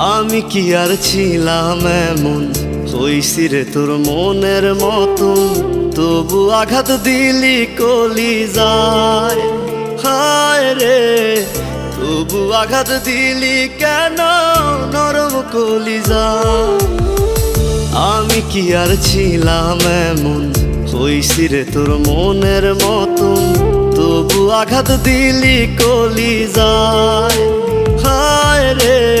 আমি কি আর ছিলাম এমন? হইছি তোর মনের মতন। তবু আঘাত দিলি, কলি যায়। হায় রে, তবু আঘাত দিলি কেন? নরম কলি যায়। আমি কি আর ছিলাম এমন? হইছি রে তোর মনের মতন। তবু আঘাত দিলি, কলি যায়। হায় রে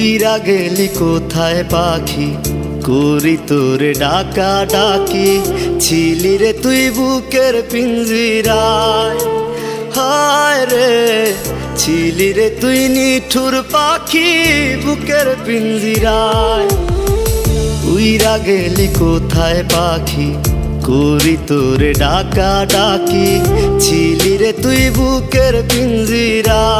উইরা গেলি কোথায় পাখি? করি তোরে ডাকা ডাকি, ছিলি রে তুই বুকের পিঞ্জিরায়। হায় রে, ছিলি রে তুই নিঠুর পাখি বুকের পিঞ্জিরায়। উইরা গেলি কোথায় পাখি? করি তোরে ডাকা ডাকি, ছিলি রে তুই বুকের পিঞ্জিরায়।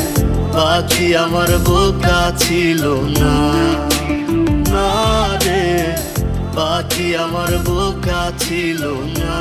পাখি আমার বোকা ছিল না। না রে পাখি আমার বোকা ছিল না।